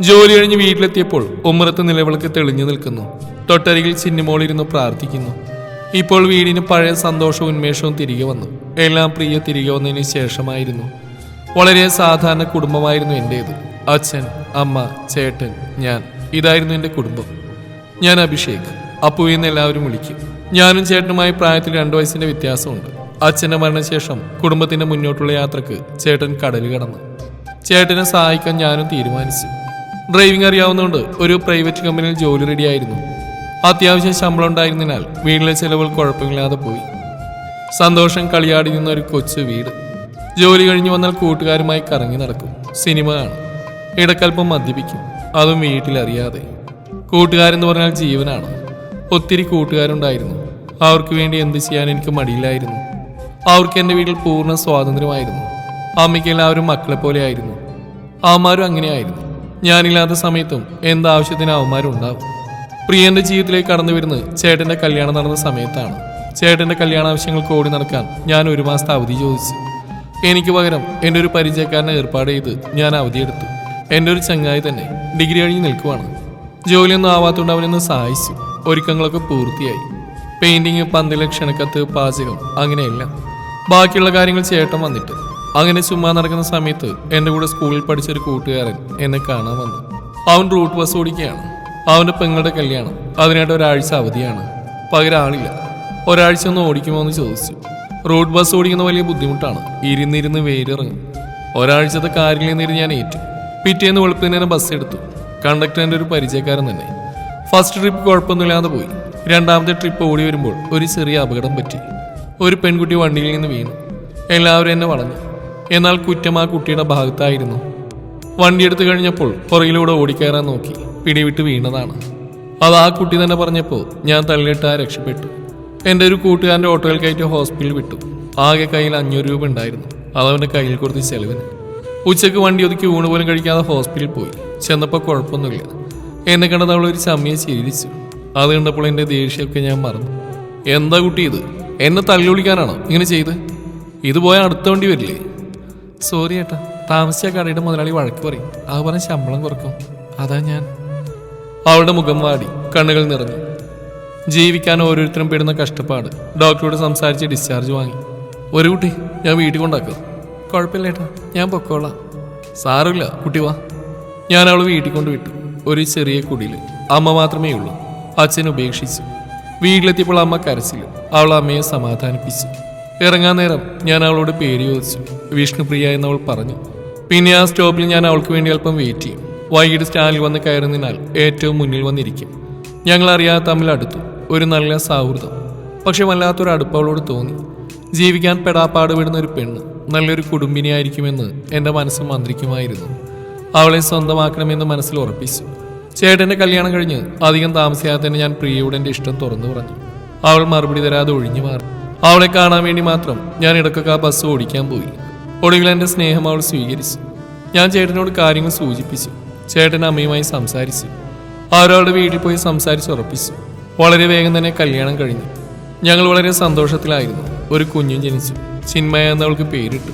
ജോലി കഴിഞ്ഞ് വീട്ടിലെത്തിയപ്പോൾ ഉമ്മറത്ത് നിലവിളക്ക് തെളിഞ്ഞു നിൽക്കുന്നു. തൊട്ടരികിൽ ചിന്നിമോളിരുന്ന് പ്രാർത്ഥിക്കുന്നു. ഇപ്പോൾ വീടിന് പഴയ സന്തോഷവും ഉന്മേഷവും തിരികെ വന്നു. എല്ലാം പ്രിയ തിരികെ വന്നതിന് ശേഷമായിരുന്നു. വളരെ സാധാരണ കുടുംബമായിരുന്നു എന്റേത് അച്ഛൻ അമ്മ ചേട്ടൻ ഞാൻ. ഇതായിരുന്നു എന്റെ കുടുംബം. ഞാൻ അഭിഷേക്. അപ്പു എന്ന് എല്ലാവരും വിളിക്കും. ഞാനും ചേട്ടനുമായി പ്രായത്തിൽ രണ്ടു വയസ്സിന്റെ വ്യത്യാസമുണ്ട്. അച്ഛന്റെ മരണശേഷം കുടുംബത്തിന്റെ മുന്നോട്ടുള്ള യാത്രയ്ക്ക് ചേട്ടൻ കടൽ കടന്നു. ചേട്ടനെ സഹായിക്കാൻ ഞാനും തീരുമാനിച്ചു. ഡ്രൈവിംഗ് അറിയാവുന്നതുകൊണ്ട് ഒരു പ്രൈവറ്റ് കമ്പനിയിൽ ജോലി റെഡിയായിരുന്നു. അത്യാവശ്യം ശമ്പളം ഉണ്ടായിരുന്നതിനാൽ വീട്ടിലെ ചിലവുകൾ കുഴപ്പമില്ലാതെ പോയി. സന്തോഷം കളിയാടി നിന്ന ഒരു കൊച്ചു വീട്. ജോലി കഴിഞ്ഞ് വന്നാൽ കൂട്ടുകാരുമായി കറങ്ങി നടക്കും. സിനിമ കാണും. ഇടക്കൽപ്പം മദ്യപിക്കും. അതും വീട്ടിലറിയാതെ. കൂട്ടുകാരെന്ന് പറഞ്ഞാൽ ജീവനാണ്. ഒത്തിരി കൂട്ടുകാരുണ്ടായിരുന്നു. അവർക്ക് വേണ്ടി എന്ത് ചെയ്യാൻ എനിക്ക് മടിയില്ലായിരുന്നു. അവർക്ക് എന്റെ വീട്ടിൽ പൂർണ സ്വാതന്ത്ര്യമായിരുന്നു. അമ്മയ്ക്ക് എല്ലാവരും മക്കളെ പോലെ ആയിരുന്നു. അവന്മാരും അങ്ങനെയായിരുന്നു. ഞാനില്ലാത്ത സമയത്തും എന്താവശ്യത്തിന് അവന്മാരും ഉണ്ടാവും പ്രിയന്റെ ജീവിതത്തിലേക്ക് കടന്നു വരുന്നത് ചേട്ടന്റെ കല്യാണം നടന്ന സമയത്താണ്. ചേട്ടന്റെ കല്യാണ ആവശ്യങ്ങൾക്ക് ഓടി നടക്കാൻ ഞാൻ ഒരു മാസത്തെ അവധി ചോദിച്ചു. എനിക്ക് പകരം എന്റെ ഒരു പരിചയക്കാരനെ ഏർപ്പാട് ചെയ്ത് ഞാൻ അവധിയെടുത്തു എന്റെ ഒരു ചങ്ങായി തന്നെ ഡിഗ്രി കഴിഞ്ഞ് നിൽക്കുവാണ്. ജോലിയൊന്നും ആവാത്തോണ്ട് അവനൊന്ന് സഹായിച്ചു. ഒരുക്കങ്ങളൊക്കെ പൂർത്തിയായി. പെയിന്റിങ് പന്തിലെ ക്ഷണക്കത്ത് പാചകം അങ്ങനെയെല്ലാം. ബാക്കിയുള്ള കാര്യങ്ങൾ ചേട്ടൻ വന്നിട്ട് അങ്ങനെ ചുമ്മാ നടക്കുന്ന സമയത്ത് എന്റെ കൂടെ സ്കൂളിൽ പഠിച്ച ഒരു കൂട്ടുകാരൻ എന്നെ കാണാൻ വന്നു. അവൻ റൂട്ട് ബസ് ഓടിക്കുകയാണ്. അവന്റെ പെങ്ങളുടെ കല്യാണം അതിനായിട്ട് ഒരാഴ്ച അവധിയാണ്. പകരം ആളില്ല. ഒരാഴ്ച ഒന്ന് ഓടിക്കുമോ എന്ന് ചോദിച്ചു. റൂട്ട് ബസ് ഓടിക്കുന്ന വലിയ ബുദ്ധിമുട്ടാണ്. ഇരുന്നിരുന്ന് വേരിറങ്ങും. ഒരാഴ്ചത്തെ കാര്യങ്ങളിൽ നിന്നിരുന്ന് ഞാൻ ഏറ്റു. പിറ്റേന്ന് വെളുപ്പിന് ബസ് എടുത്തു. കണ്ടക്ടറിന്റെ ഒരു പരിചയക്കാരൻ തന്നെ. ഫസ്റ്റ് ട്രിപ്പ് കുഴപ്പമൊന്നുമില്ലാതെ പോയി. രണ്ടാമത്തെ ട്രിപ്പ് ഓടി വരുമ്പോൾ ഒരു ചെറിയ അപകടം പറ്റി. ഒരു പെൺകുട്ടി വണ്ടിയിൽ നിന്ന് വീണു. എല്ലാവരും എന്നെ വളഞ്ഞു. എന്നാൽ കുറ്റം ആ കുട്ടിയുടെ ഭാഗത്തായിരുന്നു. വണ്ടി എടുത്തു കഴിഞ്ഞപ്പോൾ പുറകിലൂടെ ഓടിക്കയറാൻ നോക്കി. പിടിവിട്ട് വീണതാണ്. അത് ആ കുട്ടി തന്നെ പറഞ്ഞപ്പോൾ ഞാൻ തള്ളിയിട്ട് ആ രക്ഷപ്പെട്ടു. എന്റെ ഒരു കൂട്ടുകാരന്റെ ഓട്ടോയിൽ കയറ്റി ഹോസ്പിറ്റലിൽ വിട്ടു. ആകെ കയ്യിൽ അഞ്ഞൂറ് രൂപ ഉണ്ടായിരുന്നു. അതവന്റെ കയ്യിൽ കൊടുത്ത് ചെലവിന്. ഉച്ചയ്ക്ക് വണ്ടി ഒതുക്കി ഊണ് പോലും കഴിക്കാതെ ഹോസ്പിറ്റലിൽ പോയി. ചെന്നപ്പോൾ കുഴപ്പമൊന്നുമില്ല. എന്നെ കണ്ടത് അവൾ ഒരു ചമ്മിയെ ചിരിച്ചു അത് കണ്ടപ്പോൾ എന്റെ ദേഷ്യമൊക്കെ ഞാൻ മറന്നു. എന്താ കുട്ടി ഇത്? എന്നെ തള്ളി വിളിക്കാനാണോ ഇങ്ങനെ ചെയ്ത്? ഇത് പോയാൽ അടുത്ത വണ്ടി വരില്ലേ? സോറി ഏട്ടാ. താമസിച്ച കടയുടെ മുതലാളി വഴക്ക് പറയും. അത് പറഞ്ഞ് ശമ്പളം കുറക്കും. അതാ ഞാൻ. അവളുടെ മുഖം വാടി. കണ്ണുകൾ നിറഞ്ഞു. ജീവിക്കാൻ ഓരോരുത്തരും പെടുന്ന കഷ്ടപ്പാട്. ഡോക്ടറോട് സംസാരിച്ച് ഡിസ്ചാർജ് വാങ്ങി. ഒരു കുട്ടി ഞാൻ വീട്ടിൽ കൊണ്ടാക്കും. കുഴപ്പമില്ല ഏട്ടാ. ഞാൻ പൊക്കോളാം. സാറില്ല കുട്ടി വാ. ഞാൻ അവൾ വീട്ടിൽ കൊണ്ട് വിട്ടു. ഒരു ചെറിയ കുടിയിൽ അമ്മ മാത്രമേ ഉള്ളൂ. അച്ഛൻ ഉപേക്ഷിച്ചു. വീട്ടിലെത്തിയപ്പോൾ അമ്മ കരച്ചില്ല അവൾ അമ്മയെ സമാധാനിപ്പിച്ചു. ഇറങ്ങാൻ നേരം ഞാൻ അവളോട് പേര് ചോദിച്ചു. വിഷ്ണുപ്രിയ എന്നവൾ പറഞ്ഞു. പിന്നെ ആ സ്റ്റോപ്പിൽ ഞാൻ അവൾക്ക് വേണ്ടി അല്പം വെയിറ്റ് ചെയ്യും. വൈകിട്ട് സ്റ്റാൻഡിൽ വന്ന് കയറുന്നതിനാൽ ഏറ്റവും മുന്നിൽ വന്നിരിക്കും. ഞങ്ങൾ അറിയാതെ തമ്മിൽ അടുത്തു. ഒരു നല്ല സൗഹൃദം. പക്ഷെ വല്ലാത്തൊരു അടുപ്പ് അവളോട് തോന്നി. ജീവിക്കാൻ പെടാപ്പാട് വിടുന്ന ഒരു പെണ്ണ് നല്ലൊരു കുടുംബിനിയായിരിക്കുമെന്ന് എന്റെ മനസ്സ് മന്ത്രിക്കുമായിരുന്നു. അവളെ സ്വന്തമാക്കണമെന്ന് മനസ്സിൽ ഉറപ്പിച്ചു. ചേട്ടന്റെ കല്യാണം കഴിഞ്ഞ് അധികം താമസിയാതെ തന്നെ ഞാൻ പ്രിയയുടെ എന്റെ ഇഷ്ടം തുറന്നു പറഞ്ഞു. അവൾ മറുപടി തരാതെ ഒഴിഞ്ഞു മാറി. അവളെ കാണാൻ വേണ്ടി മാത്രം ഞാൻ ഇടയ്ക്കൊക്കെ ആ ബസ് ഓടിക്കാൻ പോയി. ഒടുവിൽ എന്റെ സ്നേഹം അവൾ സ്വീകരിച്ചു. ഞാൻ ചേട്ടനോട് കാര്യങ്ങൾ സൂചിപ്പിച്ചു. ചേട്ടൻ അമ്മയുമായി സംസാരിച്ചു. അവരവളുടെ വീട്ടിൽ പോയി സംസാരിച്ച് ഉറപ്പിച്ചു. വളരെ വേഗം തന്നെ കല്യാണം കഴിഞ്ഞു. ഞങ്ങൾ വളരെ സന്തോഷത്തിലായിരുന്നു. ഒരു കുഞ്ഞും ജനിച്ചു. ചിന്മയ എന്നവൾക്ക് പേരിട്ടു.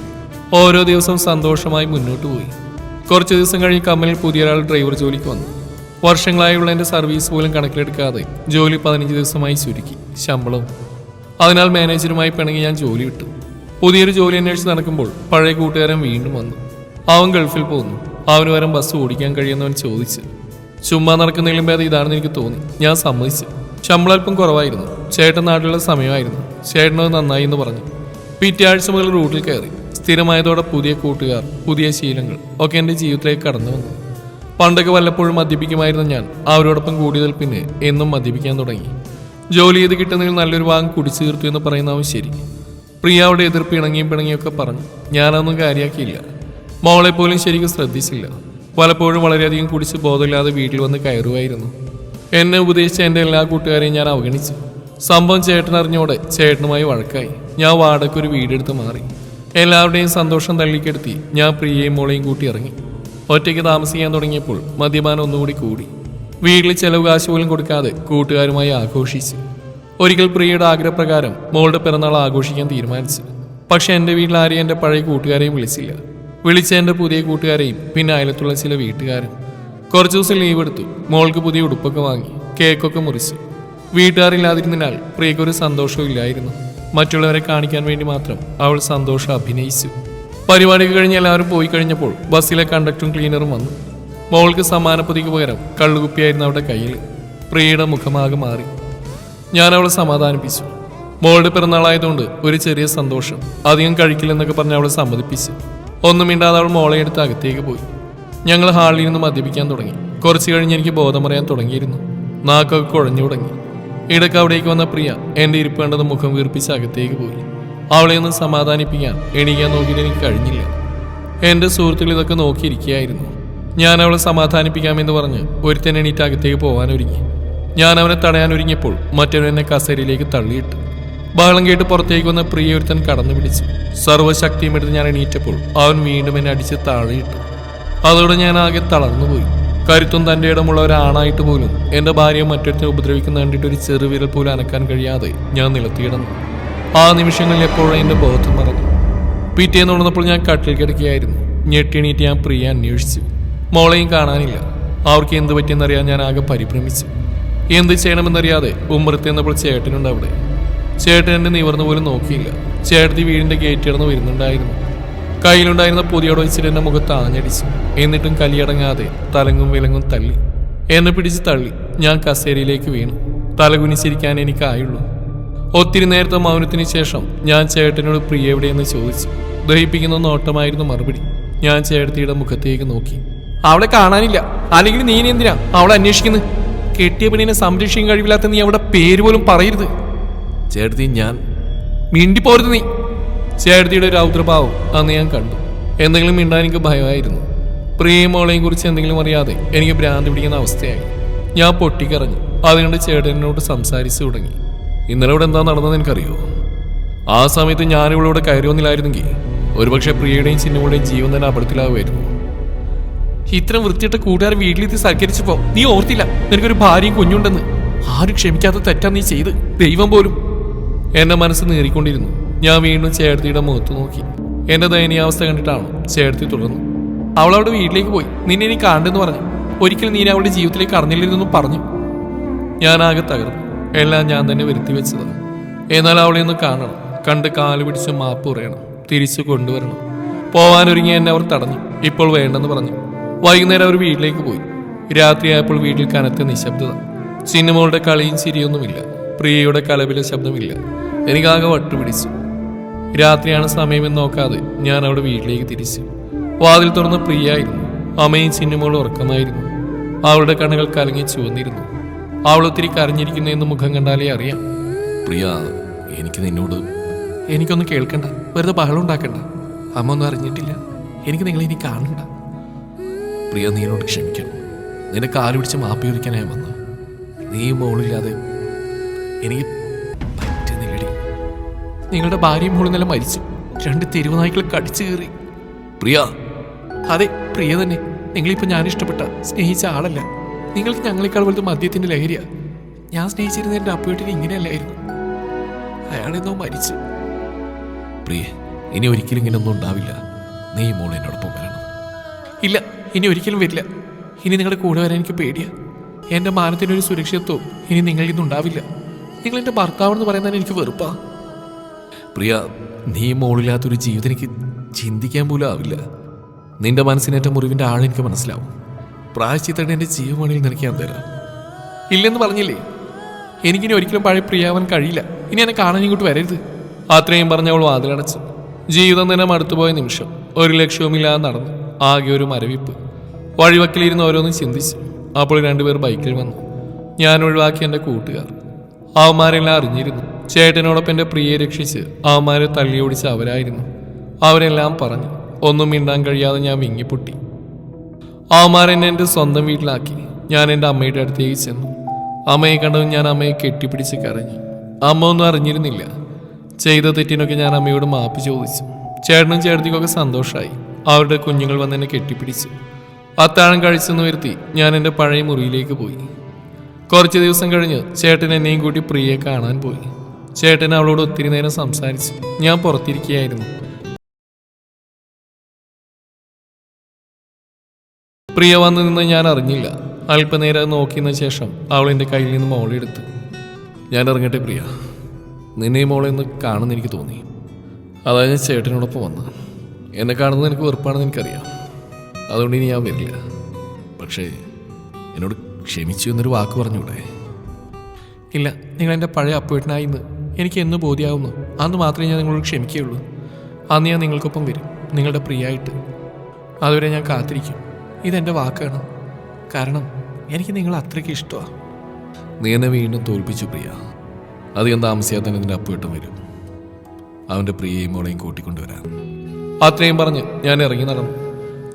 ഓരോ ദിവസവും സന്തോഷമായി മുന്നോട്ട് പോയി. കുറച്ച് ദിവസം കഴിഞ്ഞ് കമ്പനിയിൽ പുതിയൊരാൾ ഡ്രൈവർ ജോലിക്ക് വന്നു. വർഷങ്ങളായുള്ള എന്റെ സർവീസ് പോലും കണക്കിലെടുക്കാതെ ജോലി പതിനഞ്ച് ദിവസമായി ചുരുക്കി ശമ്പളവും. അതിനാൽ മാനേജറുമായി പിണങ്ങി ഞാൻ ജോലി വിട്ടു. പുതിയൊരു ജോലി അന്വേഷിച്ച് നടക്കുമ്പോൾ പഴയ കൂട്ടുകാരൻ വീണ്ടും വന്നു. അവൻ ഗൾഫിൽ പോകുന്നു. അവന് വരം ബസ് ഓടിക്കാൻ കഴിയുന്നവൻ ചോദിച്ചു. ചുമ്മാ നടക്കുന്നതിലും ഭേദം ഇതാണെന്ന് എനിക്ക് തോന്നി. ഞാൻ സമ്മതിച്ചു. ശമ്പളം അല്പം കുറവായിരുന്നു. ചേട്ടൻ നാട്ടിലുള്ള സമയമായിരുന്നു. ചേട്ടനത് നന്നായി എന്ന് പറഞ്ഞു. പിറ്റേ ആഴ്ച മുതൽ റൂട്ടിൽ കയറി. സ്ഥിരമായതോടെ പുതിയ കൂട്ടുകാർ പുതിയ ശീലങ്ങൾ ഒക്കെ എന്റെ ജീവിതത്തിലേക്ക് കടന്നു വന്നു. പണ്ടൊക്കെ വല്ലപ്പോഴും മദ്യപിക്കുമായിരുന്ന ഞാൻ അവരോടൊപ്പം കൂടിയതിൽ പിന്നെ എന്നും മദ്യപിക്കാൻ തുടങ്ങി. ജോലി ചെയ്ത് കിട്ടുന്നതിൽ നല്ലൊരു ഭാഗം കുടിച്ചു തീർത്തു എന്ന് പറയുന്നവൻ ശരി. പ്രിയ അവിടെ എതിർപ്പ് ഇണങ്ങിയും പിണങ്ങിയൊക്കെ പറഞ്ഞു. ഞാനൊന്നും കാര്യമാക്കിയില്ല മോളെ പോലും ശരിക്കും ശ്രദ്ധിച്ചില്ല. പലപ്പോഴും വളരെയധികം കുടിച്ച് ബോധമില്ലാതെ വീട്ടിൽ വന്ന് കയറുമായിരുന്നു എന്നെ ഉപദേശിച്ച എന്റെ എല്ലാ കൂട്ടുകാരെയും ഞാൻ അവഗണിച്ചു. സംഭവം ചേട്ടൻ അറിഞ്ഞോടെ ചേട്ടനുമായി വഴക്കായി. ഞാൻ വാടക്കൊരു വീടെടുത്ത് മാറി. എല്ലാവരുടെയും സന്തോഷം തള്ളിക്കെടുത്തി ഞാൻ പ്രിയയും മോളെയും കൂട്ടി ഇറങ്ങി. ഒറ്റയ്ക്ക് താമസിക്കാൻ തുടങ്ങിയപ്പോൾ മദ്യപാനം ഒന്നുകൂടി കൂടി. വീട്ടിൽ ചെലവ് കാശ് പോലും കൊടുക്കാതെ കൂട്ടുകാരുമായി ആഘോഷിച്ചു. ഒരിക്കൽ പ്രിയയുടെ ആഗ്രഹപ്രകാരം മോളുടെ പിറന്നാൾ ആഘോഷിക്കാൻ തീരുമാനിച്ചു പക്ഷെ എന്റെ വീട്ടിൽ ആരെയും എന്റെ പഴയ കൂട്ടുകാരെയും വിളിച്ചില്ല. വിളിച്ച എന്റെ പുതിയ കൂട്ടുകാരെയും പിന്നെ അയലത്തുള്ള ചില വീട്ടുകാരും. കുറച്ച് ദിവസം ലീവ് എടുത്തു. മോൾക്ക് പുതിയ ഉടുപ്പൊക്കെ വാങ്ങി കേക്കൊക്കെ മുറിച്ചു. വീട്ടുകാരില്ലാതിരുന്നതിനാൽ പ്രിയക്കൊരു സന്തോഷവും ഇല്ലായിരുന്നു. മറ്റുള്ളവരെ കാണിക്കാൻ വേണ്ടി മാത്രം അവൾ സന്തോഷം അഭിനയിച്ചു. പരിപാടിക്ക് കഴിഞ്ഞ് എല്ലാവരും പോയി കഴിഞ്ഞപ്പോൾ ബസ്സിലെ കണ്ടക്ടറും ക്ലീനറും വന്നു. മോൾക്ക് സമ്മാനപ്പൊതിക്ക് പകരം കള്ളുകുപ്പിയായിരുന്നു അവരുടെ കയ്യിൽ പ്രിയയുടെ മുഖമാകെ മാറി. ഞാൻ അവളെ സമാധാനിപ്പിച്ചു. മോളുടെ പിറന്നാളായതുകൊണ്ട് ഒരു ചെറിയ സന്തോഷം. അധികം കഴിക്കില്ലെന്നൊക്കെ പറഞ്ഞ് അവളെ സമ്മതിപ്പിച്ചു. ഒന്നും മിണ്ടാതെ അവൾ മോളെ എടുത്ത് അകത്തേക്ക് പോയി. ഞങ്ങൾ ഹാളിൽ നിന്ന് മദ്യപിക്കാൻ തുടങ്ങി. കുറച്ച് കഴിഞ്ഞ് എനിക്ക് ബോധം പറയാൻ തുടങ്ങിയിരുന്നു. നാക്കൊക്കെ കുഴഞ്ഞു തുടങ്ങി. ഇടയ്ക്ക് അവിടേക്ക് വന്ന പ്രിയ എന്റെ ഇരിപ്പ് മുഖം വീർപ്പിച്ച് അകത്തേക്ക് പോയി. അവളെ ഒന്ന് സമാധാനിപ്പിക്കാൻ എണീക്കാൻ നോക്കിയിട്ട് എനിക്ക് കഴിഞ്ഞില്ല. എന്റെ സുഹൃത്തുക്കൾ ഇതൊക്കെ നോക്കിയിരിക്കുകയായിരുന്നു. ഞാൻ അവളെ സമാധാനിപ്പിക്കാമെന്ന് പറഞ്ഞ് ഒരുത്തൻ എണീറ്റ് അകത്തേക്ക് പോകാൻ ഒരുങ്ങി ഞാൻ അവനെ തടയാൻ ഒരുങ്ങിയപ്പോൾ മറ്റൊരു എന്നെ കസേരയിലേക്ക് തള്ളിയിട്ടു. ബഹളം കേട്ട് പുറത്തേക്ക് വന്ന പ്രിയ ഒരുത്തൻ കടന്നു പിടിച്ചു സർവശക്തിയും എടുത്ത് ഞാൻ എണീറ്റപ്പോൾ അവൻ വീണ്ടും എന്നെ അടിച്ച് താഴെയിട്ടു. അതോടെ ഞാൻ ആകെ തളർന്നുപോയി. കരുത്തും തന്റെ ഇടമുള്ള ഒരാണായിട്ട് പോലും എന്റെ ഭാര്യയെ മറ്റൊരുത്തിനെ ഉപദ്രവിക്കുന്ന കണ്ടിട്ട് ഒരു ചെറുവിരൽ പോലും അനക്കാൻ കഴിയാതെ ഞാൻ നിലത്തിയിടന്നു ആ നിമിഷങ്ങളിൽ എപ്പോഴും എന്റെ ബോധം മറന്നു. പിറ്റേന്ന് ഉണർന്നപ്പോൾ ഞാൻ കട്ടിൽ കിടക്കുകയായിരുന്നു. ഞെട്ടിണീറ്റ് ഞാൻ പ്രിയ അന്വേഷിച്ചു. മോളെയും കാണാനില്ല. അവർക്ക് എന്ത് പറ്റിയെന്നറിയാൻ ഞാൻ ആകെ പരിഭ്രമിച്ചു. എന്ത് ചെയ്യണമെന്നറിയാതെ ഉമ്മറത്ത് എന്നപ്പോൾ ചേട്ടനുണ്ട് അവിടെ ചേട്ടൻ എന്നെ നിവർന്നു പോലും നോക്കിയില്ല. ചേട്ടത്തി വീടിന്റെ ഗേറ്റ് കിടന്ന് വരുന്നുണ്ടായിരുന്നു. കയ്യിലുണ്ടായിരുന്ന പൊതിയോട് വെച്ചിട്ട് എന്റെ മുഖത്ത് ആഞ്ഞടിച്ചു. എന്നിട്ടും കലിയടങ്ങാതെ തലങ്ങും വിലങ്ങും തള്ളി. എന്നെ പിടിച്ച് തള്ളി. ഞാൻ കസേരയിലേക്ക് വീണു. തലകുനിച്ചിരിക്കാൻ എനിക്കായുള്ളൂ. ഒത്തിരി നേരത്തെ മൗനത്തിന് ശേഷം ഞാൻ ചേട്ടനോട് പ്രിയ എവിടെയെന്ന് ചോദിച്ചു. ദഹിപ്പിക്കുന്ന നോട്ടമായിരുന്നു മറുപടി. ഞാൻ ചേട്ടത്തിയുടെ മുഖത്തേക്ക് നോക്കി. അവളെ കാണാനില്ല. അല്ലെങ്കിൽ നീ എന്തിനാ അവളെ അന്വേഷിക്കുന്നത് കെട്ടിയ പെണ്ണിനെ സംരക്ഷിക്കാൻ കഴിവില്ലാത്ത നീ അവിടെ പേര് പോലും പറയരുത്. ചേട്ടത്തി ഞാൻ മിണ്ടിപ്പോരുത് നീ. ചേട്ടത്തിയുടെ ഒരു ഔദ്രഭാവം അന്ന് ഞാൻ കണ്ടു. എന്തെങ്കിലും മിണ്ടാൻ എനിക്ക് ഭയമായിരുന്നു. പ്രിയമോളെയും കുറിച്ച് എന്തെങ്കിലും അറിയാതെ എനിക്ക് ഭ്രാന്തി പിടിക്കുന്ന അവസ്ഥയായി. ഞാൻ പൊട്ടിക്കറഞ്ഞു അതുകൊണ്ട് ചേട്ടനോട് സംസാരിച്ചു തുടങ്ങി. ഇന്നലെ ഇവിടെ എന്താ നടന്നതെന്ന് എനിക്കറിയോ? ആ സമയത്ത് ഞാനിവിടെ കയറി വന്നില്ലായിരുന്നെങ്കിൽ ഒരുപക്ഷെ പ്രിയയുടെയും ചിന്നുകളുടെയും ജീവൻ തന്നെ അപകടത്തിലാവുമായിരുന്നു. ഇത്രയും വൃത്തിയിട്ട കൂട്ടുകാരൻ വീട്ടിലെത്തി സൽക്കരിച്ചപ്പോ നീ ഓർത്തില്ല നിനക്കൊരു ഭാര്യയും കുഞ്ഞുണ്ടെന്ന്. ആരും ക്ഷമിക്കാത്ത തെറ്റാ നീ ചെയ്ത്. ദൈവം പോലും. എന്റെ മനസ്സ് നേറിക്കൊണ്ടിരുന്നു. ഞാൻ വീണ്ടും ചേട്ടത്തിയുടെ മുഖത്ത് നോക്കി. എന്റെ ദയനീയാവസ്ഥ കണ്ടിട്ടാണോ ചേട്ടത്തി തുടർന്നു. അവൾ അവിടെ വീട്ടിലേക്ക് പോയി. നിന്നെ ഇനി കാണണ്ടെന്ന് പറഞ്ഞു. ഒരിക്കലും നീ അവളുടെ ജീവിതത്തിലേക്ക് അറിഞ്ഞില്ലെന്നും പറഞ്ഞു. ഞാൻ ആകെ തകർന്നു. എല്ലാം ഞാൻ തന്നെ വരുത്തി വെച്ചതാണ്. എന്നാൽ അവളെ ഒന്ന് കാണണം. കണ്ട് കാൽ പിടിച്ച് മാപ്പ് പറയണം. തിരിച്ചു കൊണ്ടുവരണം. പോവാനൊരുങ്ങി എന്നെ അവർ തടഞ്ഞു. ഇപ്പോൾ വേണ്ടെന്ന് പറഞ്ഞു. വൈകുന്നേരം അവർ വീട്ടിലേക്ക് പോയി. രാത്രിയായപ്പോൾ വീട്ടിൽ കനത്ത നിശബ്ദത. സിനിമകളുടെ കളിയും ചിരിയൊന്നുമില്ല. പ്രിയയുടെ കലപിലെ ശബ്ദമില്ല. എനിക്കാകെ വട്ടുപിടിച്ചു. രാത്രിയാണ് സമയമെന്ന് നോക്കാതെ ഞാൻ അവിടെ വീട്ടിലേക്ക് തിരിച്ചു. വാതിൽ തുറന്ന് പ്രിയായിരുന്നു അമ്മയും ചിന്നുമോളും ഉറക്കമായിരുന്നു. അവളുടെ കണ്ണുകൾ കലങ്ങി ചുവന്നിരുന്നു. അവൾ ഒത്തിരി കരഞ്ഞിരിക്കുന്നു എന്ന് മുഖം കണ്ടാലേ അറിയാം. പ്രിയ എനിക്ക് നിന്നോട് എനിക്കൊന്നും കേൾക്കണ്ട. വെറുതെ ബഹളം ഉണ്ടാക്കണ്ട. അമ്മ ഒന്നും അറിഞ്ഞിട്ടില്ല. എനിക്ക് നിങ്ങളെ ഇനി കാണണ്ട. പ്രിയ നീ എന്നോട് ക്ഷമിക്കണം. നിന്നെ കാൽ പിടിച്ച് മാപ്പി ഒരിക്കാനായി വന്നു നീ മോളില്ലാതെ എനിക്ക് പറ്റുന്നില്ലടി. നിങ്ങളുടെ ഭാര്യയും മോളും നില മരിച്ചു. രണ്ട് തെരുവ് നായ്ക്കൾ കടിച്ചു കയറി പ്രിയ. അതെ പ്രിയ തന്നെ. നിങ്ങളിപ്പോൾ ഞാൻ ഇഷ്ടപ്പെട്ട സ്നേഹിച്ച ആളല്ല. നിങ്ങൾക്ക് ഞങ്ങളെക്കാൾ വലുത് മദ്യത്തിന്റെ ലഹരിയാണ് ഞാൻ സ്നേഹിച്ചിരുന്ന എന്റെ അപ്പുവേട്ടിന് ഇങ്ങനെയല്ലായിരുന്നു. അയാളെന്നോ മരിച്ചു. പ്രിയ ഇനി ഒരിക്കലും ഇങ്ങനെയൊന്നും ഉണ്ടാവില്ല. നീ മോൾ എന്നോടൊപ്പം വരണം. ഇല്ല. ഇനി ഒരിക്കലും വരില്ല. ഇനി നിങ്ങളുടെ കൂടെ വരാൻ എനിക്ക് പേടിയാ. എന്റെ മാനത്തിനൊരു സുരക്ഷിതത്വം ഇനി നിങ്ങളിൽ നിന്നുണ്ടാവില്ല നിങ്ങൾ എന്റെ ഭർത്താവെന്ന് പറയുന്നതിന് എനിക്ക് വെറുപ്പാ. പ്രിയ നീ മോളില്ലാത്തൊരു ജീവിതം എനിക്ക് ചിന്തിക്കാൻ പോലും ആവില്ല. നിന്റെ മനസ്സിനേറ്റ മുറിവിന്റെ ആഴം എനിക്ക് മനസ്സിലാവും. പ്രായശ്ചിത്തയുടെ എന്റെ ജീവമണിയിൽ നിനക്ക് ഞാൻ തരാം. ഇല്ലെന്ന് പറഞ്ഞില്ലേ? എനിക്കിനി ഒരിക്കലും പഴയ പ്രിയാവാൻ കഴിയില്ല. ഇനി എന്നെ കാണാൻ ഇങ്ങോട്ട് വരരുത്. അത്രയും പറഞ്ഞവളും വാതിലടച്ചു. ജീവിതം തന്നെ മടുത്തുപോയ നിമിഷം ഒരു ലക്ഷ്യവുമില്ലാതെ നടന്നു ആകെ ഒരു മരവിപ്പ്. വഴിവക്കിലിരുന്ന് ഓരോന്നും ചിന്തിച്ചു അപ്പോൾ രണ്ടുപേർ ബൈക്കിൽ വന്നു. ഞാൻ ഒഴിവാക്കി എന്റെ കൂട്ടുകാർ. അവന്മാരെല്ലാം അറിഞ്ഞിരുന്നു. ചേട്ടനോടൊപ്പം എന്റെ പ്രിയെ രക്ഷിച്ച് അവന്മാരെ തള്ളി ഓടിച്ച് അവരായിരുന്നു. അവരെല്ലാം പറഞ്ഞു ഒന്നും മിണ്ടാൻ കഴിയാതെ ഞാൻ വിങ്ങിപ്പൊട്ടി. അവന്മാരെന്നെ എന്റെ സ്വന്തം വീട്ടിലാക്കി. ഞാൻ എന്റെ അമ്മയുടെ അടുത്തേക്ക് ചെന്നു. അമ്മയെ കണ്ടതും ഞാൻ അമ്മയെ കെട്ടിപ്പിടിച്ച് കരഞ്ഞു. അമ്മ ഒന്നും അറിഞ്ഞിരുന്നില്ല. ചെയ്ത തെറ്റിനൊക്കെ ഞാൻ അമ്മയോട് മാപ്പ് ചോദിച്ചു. ചേട്ടനും ചേട്ടത്തിക്കൊക്കെ സന്തോഷമായി അവരുടെ കുഞ്ഞുങ്ങൾ വന്ന് എന്നെ കെട്ടിപ്പിടിച്ചു. അത്താഴം വരുത്തി ഞാൻ എന്റെ പഴയ മുറിയിലേക്ക് പോയി. കുറച്ച് ദിവസം കഴിഞ്ഞ് ചേട്ടൻ എന്നെയും കൂട്ടി പ്രിയയെ കാണാൻ പോയി. ചേട്ടൻ അവളോട് ഒത്തിരി നേരം സംസാരിച്ചു. ഞാൻ പുറത്തിരിക്കുകയായിരുന്നു. പ്രിയ വന്നു നിന്ന് ഞാൻ അറിഞ്ഞില്ല. അല്പനേരം നോക്കിയതിനു ശേഷം അവൾ എന്റെ കയ്യിൽ നിന്ന് മോളെടുത്ത് ഞാൻ ഇറങ്ങട്ടെ പ്രിയ. നിന്നെ മോളെ ഒന്ന് കാണുന്ന എനിക്ക് തോന്നി. അതാണ് ഞാൻ ചേട്ടനോടൊപ്പം വന്നത്. എന്നെ കാണുന്നത് എനിക്ക് വെറുപ്പാണെന്ന് എനിക്കറിയാം. അതുകൊണ്ട് ഇനി ഞാൻ വരില്ല. പക്ഷേ എന്നോട് ക്ഷമിച്ചു എന്നൊരു വാക്ക് പറഞ്ഞൂടെ ഇല്ല നിങ്ങൾ എന്റെ പഴയ അപ്പേട്ടനായിന്ന് എനിക്ക് എന്ന് ബോധ്യമാവുന്നു അന്ന് മാത്രമേ ഞാൻ നിങ്ങളോട് ക്ഷമിക്കുകയുള്ളൂ. അന്ന് ഞാൻ നിങ്ങൾക്കൊപ്പം വരും. നിങ്ങളുടെ പ്രിയായിട്ട് അതുവരെ ഞാൻ കാത്തിരിക്കും. ഇതെന്റെ വാക്കാണ്. കാരണം എനിക്ക് നിങ്ങൾ അത്രയ്ക്ക് ഇഷ്ടമാണ് നീ എന്നെ വീണ്ടും തോൽപ്പിച്ചു പ്രിയ. അധികം താമസിയാതെ തന്നെ നിന്റെ അപ്പേട്ടം വരും. അവന്റെ പ്രിയയും മോളെയും കൂട്ടിക്കൊണ്ടുവരാൻ. അത്രയും പറഞ്ഞ് ഞാൻ ഇറങ്ങി നടന്നു.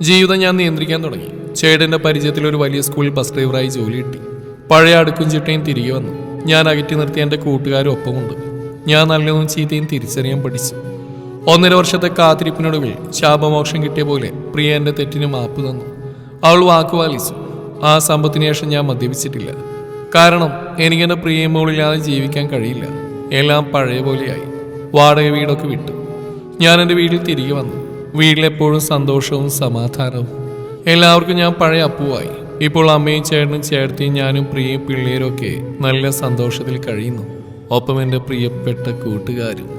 ജീവിതം ഞാൻ നിയന്ത്രിക്കാൻ തുടങ്ങി. ചേട്ടന്റെ പരിചയത്തിൽ ഒരു വലിയ സ്കൂളിൽ ബസ് ഡ്രൈവറായി ജോലി കിട്ടി. പഴയ അടുക്കും ചിട്ടയും തിരികെ വന്നു. ഞാൻ അകറ്റി നിർത്തിയ എന്റെ കൂട്ടുകാരും ഒപ്പമുണ്ട്. ഞാൻ നല്ലതും ചീത്തയും തിരിച്ചറിയാൻ പഠിച്ചു. ഒന്നര വർഷത്തെ കാത്തിരിപ്പിനൊടുവിൽ ശാപമോക്ഷം കിട്ടിയ പോലെ പ്രിയ എന്റെ തെറ്റിന് മാപ്പ് തന്നു. അവൾ വാക്കുപാലിച്ചു ആ സമ്പത്തിന് ശേഷം ഞാൻ മദ്യപിച്ചിട്ടില്ല. കാരണം എനിക്കെന്റെ പ്രിയം മോളില്ലാതെ ജീവിക്കാൻ കഴിയില്ല. എല്ലാം പഴയ പോലെയായി. വാടക വീടൊക്കെ വിട്ടു. ഞാൻ എന്റെ വീട്ടിൽ തിരികെ വന്നു. വീട്ടിലെപ്പോഴും സന്തോഷവും സമാധാനവും. എല്ലാവർക്കും ഞാൻ പഴയ അപ്പുവായി. ഇപ്പോൾ അമ്മയും ചേട്ടനും ചേർത്തിയും ഞാനും പ്രിയ പിള്ളേരും ഒക്കെ നല്ല സന്തോഷത്തിൽ കഴിയുന്നു. ഒപ്പം എന്റെ പ്രിയപ്പെട്ട കൂട്ടുകാരും.